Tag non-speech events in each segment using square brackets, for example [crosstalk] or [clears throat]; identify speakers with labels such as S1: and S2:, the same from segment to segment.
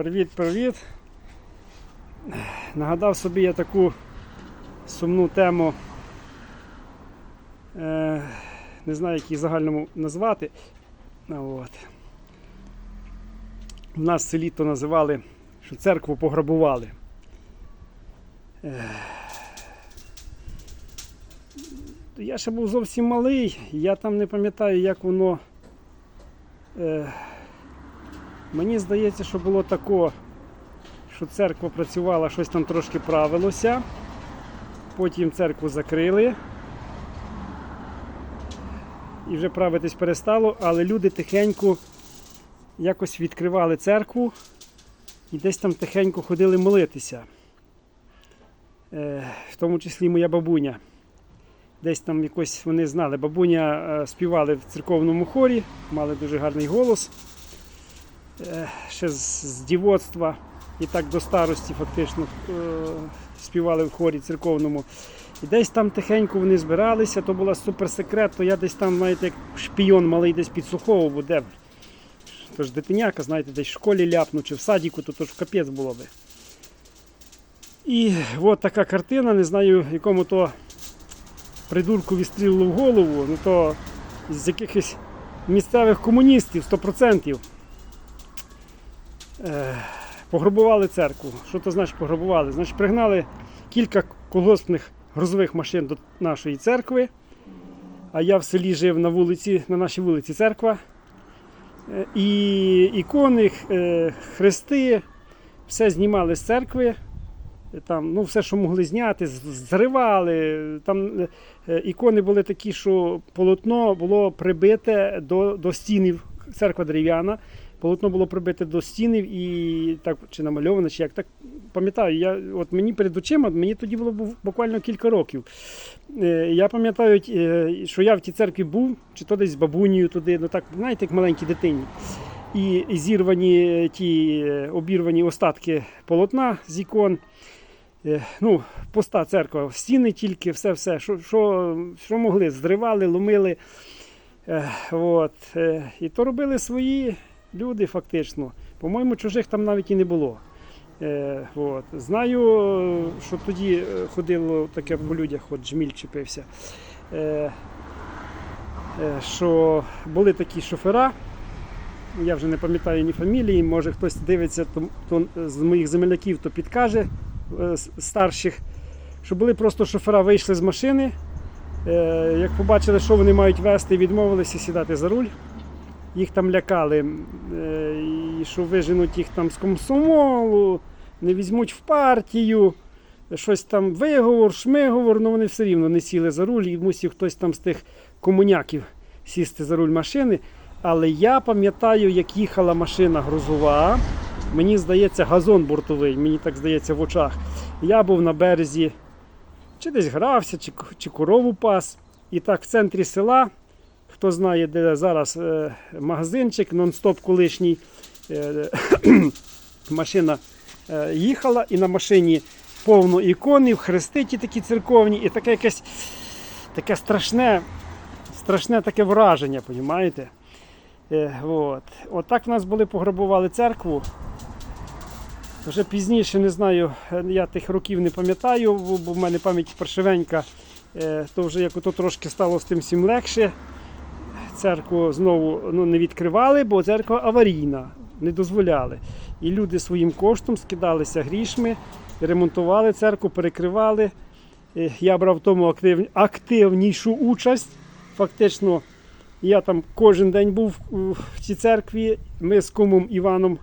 S1: Привіт-привіт. Нагадав собі я таку сумну тему. Е, не знаю, як її загальному назвати. От. У нас в селі то називали, що церкву пограбували. Е, я ще був зовсім малий, я там не пам'ятаю, як воно. Мені здається, що було тако, що церква працювала, щось там трошки правилося. Потім церкву закрили. І вже правитись перестало, але люди тихенько якось відкривали церкву і десь там тихенько ходили молитися. Е, в тому числі моя бабуня. Десь там якось вони знали. Бабуня е, співали в церковному хорі, мали дуже гарний голос ще з, дівоцтва і так до старості фактично е, співали в хорі церковному. І десь там тихенько вони збиралися, то була суперсекрет, то я десь там, знаєте, як шпійон малий десь підслуховував, бо де. Тож дитиняка, знаєте, десь в школі ляпну чи в садіку, то, то ж капець було би. І от така картина, не знаю, якому то придурку відстрілило в голову, ну то з якихось місцевих комуністів 100%. Е, пограбували церкву. Що то значить пограбували? Значить, пригнали кілька колгоспних грузових машин до нашої церкви. А я в селі жив на вулиці, на нашій вулиці церква. Е, І ікони, е, хрести, все знімали з церкви. Там, ну, все, що могли зняти, зривали. Там ікони були такі, що полотно було прибите до, до стінів. Церква дерев'яна. Полотно було прибите до стінів і так чи намальоване, чи як так пам'ятаю. Я от мені перед очима, мені тоді було буквально кілька років. Е, Я пам'ятаю, е, що я в тій церкві був, чи то десь з бабунею туди, ну так, знаєте, як маленькій дитині. І, зірвані ті е, обірвані остатки полотна з ікон. Ну, пуста церква, стіни тільки, все-все, що, що, що могли, зривали, ломили. От. І то робили свої люди фактично. По-моєму, чужих там навіть і не було. Е, от. Знаю, що тоді е, ходило таке по людях, от жміль чепився. Е, е, що були такі шофера, я вже не пам'ятаю ні фамілії, може хтось дивиться, то, то з моїх земляків то підкаже е, старших, що були просто шофера, вийшли з машини. Е, як побачили, що вони мають вести, відмовилися сідати за руль. Їх там лякали, е, і що виженуть їх там з комсомолу, не візьмуть в партію, щось там виговор, шмиговор, ну вони все рівно не сіли за руль і мусив хтось там з тих комуняків сісти за руль машини. Але я пам'ятаю, як їхала машина грузова. Мені здається, газон бортовий, мені так здається в очах. Я був на березі, чи десь грався, чи, чи корову пас. І так в центрі села, хто знає, де зараз е, магазинчик, нон-стоп колишній. Е, [coughs] машина е, їхала, і на машині повно іконів, хрести ті такі церковні, і таке якесь таке страшне, страшне таке враження, розумієте? От. Отак в нас були, пограбували церкву. Вже пізніше, не знаю, я тих років не пам'ятаю, бо в мене пам'ять паршивенька, то вже як ото трошки стало з тим всім легше. Церкву знову ну, не відкривали, бо церква аварійна, не дозволяли. І люди своїм коштом скидалися грішми, ремонтували церкву, перекривали. Е, Я брав в тому актив, активнішу участь. Фактично, я там кожен день був в цій церкві. Ми з кумом Іваном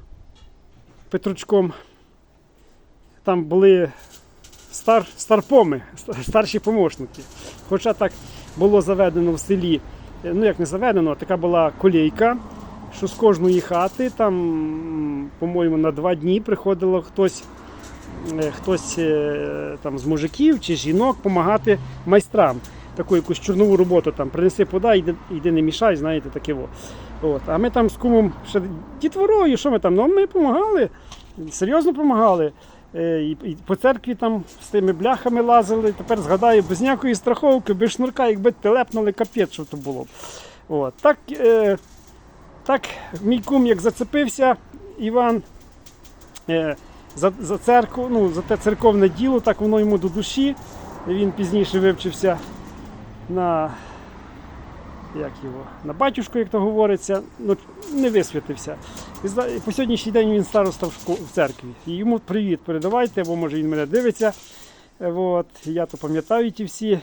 S1: Петручком. Там були стар, старпоми, старші помощники. Хоча так було заведено в селі, ну як не заведено, така була колійка, що з кожної хати, там, по-моєму, на два дні приходило хтось, е, хтось е, там, з мужиків чи жінок допомагати майстрам. Таку якусь чорнову роботу там принеси подай, йди не мішай, знаєте, таке во. От. А ми там з кумом ще дітворою, що ми там? Ну, ми допомагали, серйозно допомагали. Е, І, по церкві там з тими бляхами лазили. Тепер згадаю, без ніякої страховки, без шнурка, якби телепнули, капець, що то було. От. Так, е, так мій кум як зацепився, Іван е, за, за церкву, ну, за те церковне діло, так воно йому до душі. Він пізніше вивчився на як його, на батюшку, як то говориться, ну, не висвятився. І по сьогоднішній день він староста в церкві. І йому привіт передавайте, бо може він мене дивиться. Е, От, я то пам'ятаю ті всі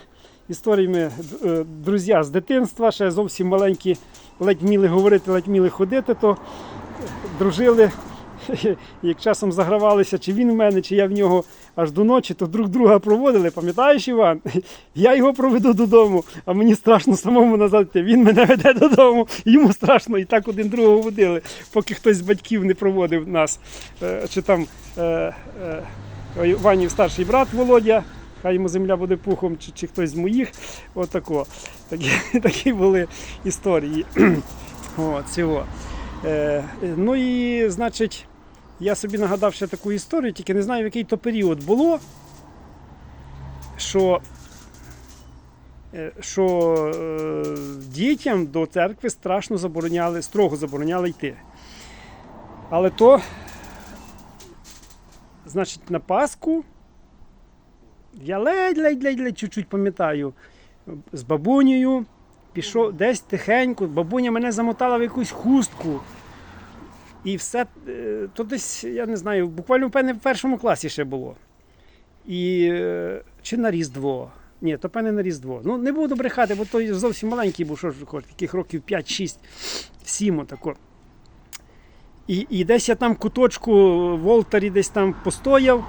S1: історії. Ми е, друзі з дитинства, ще зовсім маленькі, ледь вміли говорити, ледь вміли ходити, то дружили. [laughs] Як часом загравалися, чи він в мене, чи я в нього аж до ночі, то друг друга проводили. Пам'ятаєш, Іван? Я його проведу додому, а мені страшно самому назад. Він мене веде додому, йому страшно, і так один другого водили, поки хтось з батьків не проводив нас. Е, Чи там е, е, Ванів старший брат Володя, хай йому земля буде пухом, чи, чи хтось з моїх. Отако. Такі, [laughs] такі були історії. [clears throat] От, цього. Е, ну і, значить, я собі нагадав ще таку історію, тільки не знаю, в який то період було, що, е, що е, дітям до церкви страшно забороняли, строго забороняли йти. Але то, значить, на Пасху я ледь-ледь-ледь чуть-чуть пам'ятаю, з бабунею пішов десь тихенько, бабуня мене замотала в якусь хустку. І все, е, то десь, я не знаю, буквально певне в першому класі ще було. І, е, чи на Різдво. Ні, то певне на Різдво. Ну, не буду брехати, бо той зовсім маленький був, що ж кажуть, таких років 5-6, 7 отако. І, і десь я там куточку в Олтарі десь там постояв.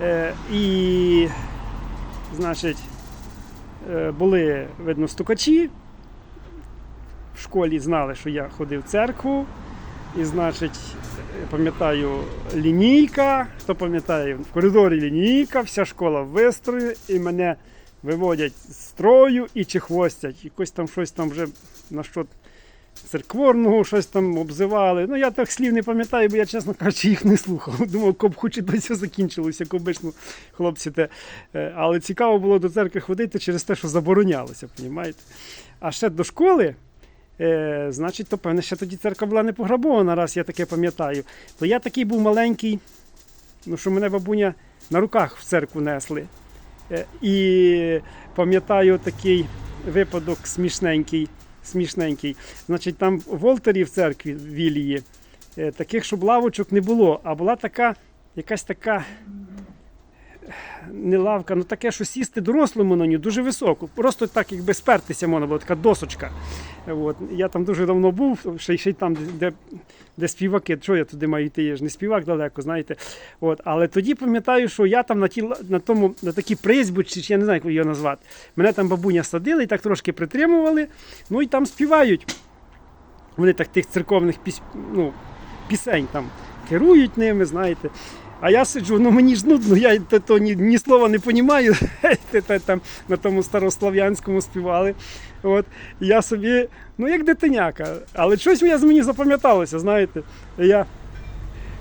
S1: Е, і, значить, е, були, видно, стукачі. В школі знали, що я ходив в церкву. І, значить, пам'ятаю, лінійка. Хто пам'ятає, в коридорі лінійка, вся школа в вистрої, і мене виводять з строю і чехвостять. Якось там щось там вже на що церкворного щось там обзивали. Ну, я так слів не пам'ятаю, бо я, чесно кажучи, їх не слухав. [laughs] Думав, коп хоч і до закінчилося, як обично хлопці те. Е, Але цікаво було до церкви ходити через те, що заборонялося, понімаєте? А ще до школи. Е, значить, то певне, ще тоді церква була не пограбована, раз я таке пам'ятаю. То я такий був маленький, ну що мене бабуня на руках в церкву несли. Е, і пам'ятаю такий випадок смішненький. смішненький. Значить, там в Волтері в церкві в Вілії е, таких, щоб лавочок не було, а була така, якась така. Не лавка, ну таке, що сісти дорослому на нього дуже високо. Просто так, якби спертися можна було, така досочка. От. Я там дуже давно був, ще, ще й там, де, де співаки. Що я туди маю йти? Я ж не співак далеко, знаєте. От. Але тоді пам'ятаю, що я там на, ті, на, тому, на такій призбучці, чи я не знаю, як його назвати. Мене там бабуня садили і так трошки притримували. Ну і там співають. Вони так тих церковних піс... ну, пісень там керують ними, знаєте. А я сиджу, ну мені ж нудно, я то, то ні, ні слова не розумію. [laughs] там на тому старослов'янському співали. От, я собі, ну як дитиняка, але щось мені запам'яталося, знаєте. Я,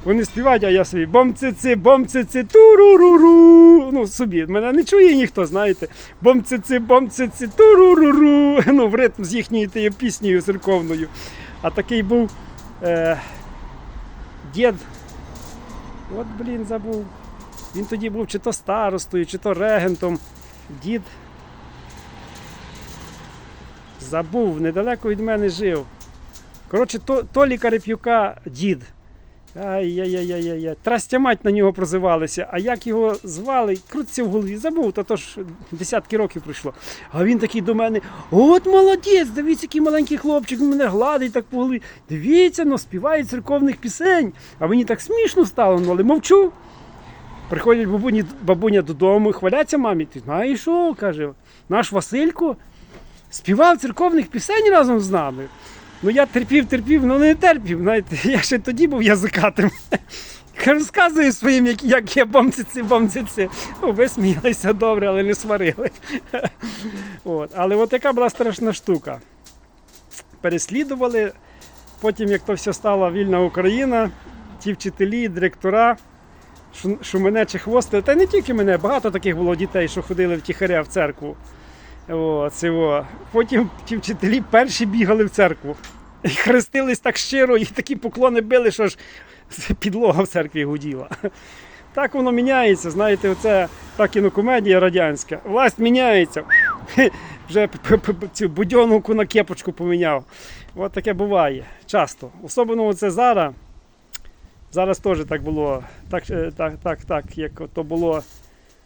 S1: вони співають, а я собі бом-ци-ци, бом-ци-ци, ту-ру-ру-ру. Ну, собі, мене не чує ніхто, знаєте. Бом-ци-ци, бом-ци-ци, ту-ру-ру-ру. Ну, в ритм з їхньою тією піснею церковною. А такий був е, дід. От, блін, забув. Він тоді був чи то старостою, чи то регентом. Дід. Забув, недалеко від мене жив. Коротше, то, Толі Карип'юка дід. Ай-яй-яй-яй-яй. Трастя мать на нього прозивалися. А як його звали, крутиться в голові, забув, то, то ж десятки років пройшло. А він такий до мене: от молодець, дивіться, який маленький хлопчик, мене гладить так по голові. Дивіться, ну, співає церковних пісень. А мені так смішно стало, ну, але мовчу. Приходять бабуні, бабуня додому, хваляться мамі. Ти знаєш що? каже, наш Василько співав церковних пісень разом з нами. Ну я терпів, терпів, ну не терпів. Знаєте, [laughs] я ще тоді був язикатим. [laughs] Розказую своїм, як, як я бомциці, бомциці. Ну, ви сміялися добре, але не сварили. [laughs] От. Але от яка була страшна штука. Переслідували. Потім, як то все стала вільна Україна, ті вчителі, директора, що, що мене чи хвостили, та не тільки мене, багато таких було дітей, що ходили втіхаря в церкву. О, це о. Потім ті вчителі перші бігали в церкву. І хрестились так щиро, і такі поклони били, що ж підлога в церкві гуділа. Так воно міняється, знаєте, оце та кінокомедія радянська. Власть міняється. [laughs] Вже цю будьоновку на кепочку поміняв. От таке буває часто. Особливо це зараз. Зараз теж так було. Так, е, так, так, так як то було.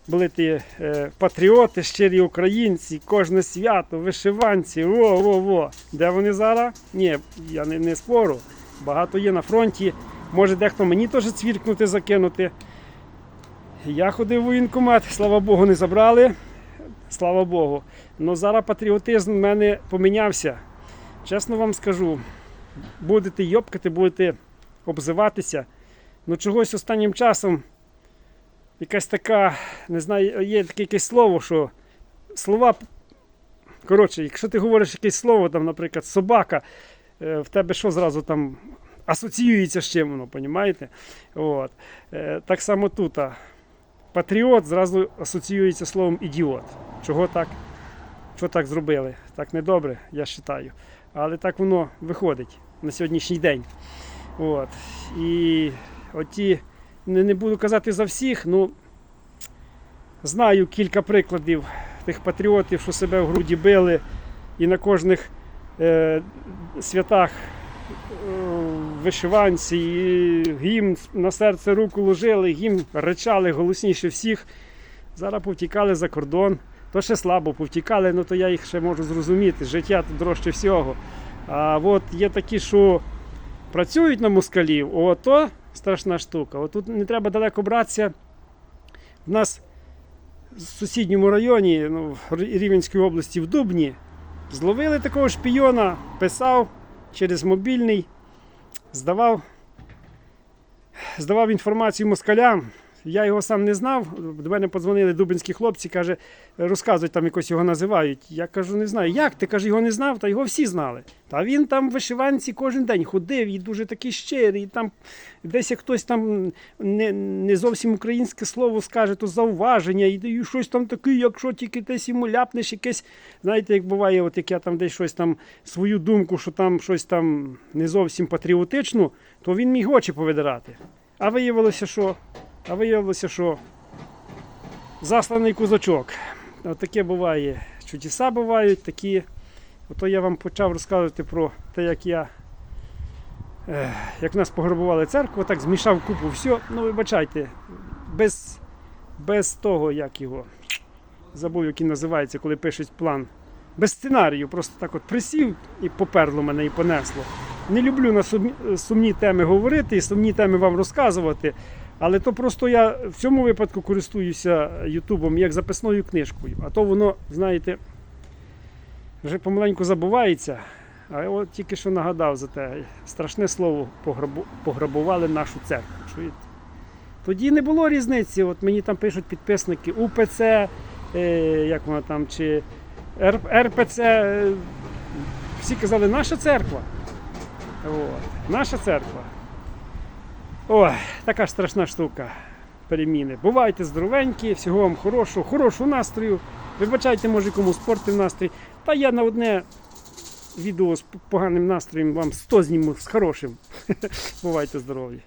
S1: Були ті е, патріоти, щирі українці, кожне свято, вишиванці. Во, во, во. Де вони зараз? Ні, я не, не спору. Багато є на фронті. Може дехто мені теж цвіркнути, закинути. Я ходив у воєнкомат, слава Богу, не забрали. Слава Богу. Ну зараз патріотизм в мене помінявся. Чесно вам скажу, будете йопкати, будете обзиватися. Ну чогось останнім часом якась така, не знаю, є таке якесь слово, що слова. Коротше, якщо ти говориш якесь слово, там, наприклад, собака, е, в тебе що зразу там асоціюється з чим воно, понімаєте? От. Е, Так само тут. Патріот зразу асоціюється словом ідіот. Чого так? Що так зробили? Так недобре, я вважаю. Але так воно виходить на сьогоднішній день. От. І оті, не, буду казати за всіх, ну знаю кілька прикладів тих патріотів, що себе в груді били і на кожних е, святах е, вишиванці, і гімн на серце руку ложили, гімн речали голосніше всіх. Зараз повтікали за кордон. То ще слабо повтікали, ну то я їх ще можу зрозуміти. Життя тут дорожче всього. А от є такі, що працюють на москалів, ото страшна штука. От тут не треба далеко братися. В нас в сусідньому районі, ну, в Рівенській області, в Дубні, зловили такого шпіона, писав через мобільний, здавав, здавав інформацію москалям. Я його сам не знав. До мене подзвонили дубинські хлопці, каже, розказують, там якось його називають. Я кажу, не знаю. Як? Ти каже, його не знав, та його всі знали. Та він там в вишиванці кожен день ходив і дуже такий щирий. І там десь як хтось там не, не зовсім українське слово скаже, то зауваження, і, і щось там таке, якщо тільки десь йому ляпнеш якесь, знаєте, як буває, от як я там десь щось там свою думку, що там щось там не зовсім патріотично, то він міг очі повидирати. А виявилося, що а виявилося, що засланий кузачок. От таке буває. Чудеса бувають такі. Ото я вам почав розказувати про те, як я. е, Як нас пограбували церкву, так змішав купу все. Ну, вибачайте, без, без того, як його. Забув, який називається, коли пишуть план. Без сценарію, просто так от присів і поперло мене і понесло. Не люблю на сумні теми говорити і сумні теми вам розказувати. Але то просто я в цьому випадку користуюся Ютубом як записною книжкою. А то воно, знаєте, вже помаленьку забувається. А я от тільки що нагадав за те страшне слово пограбували нашу церкву. Чуєте? Тоді не було різниці. От мені там пишуть підписники УПЦ, е, як вона там, чи Р, РПЦ. е, всі казали, наша церква. От, наша церква. Ой, така ж страшна штука. Переміни. Бувайте здоровенькі, всього вам хорошого, хорошого настрою. Вибачайте, може комусь спортив настрій. Та я на одне відео з поганим настроєм вам 100 зніму з хорошим. [laughs] Бувайте здорові.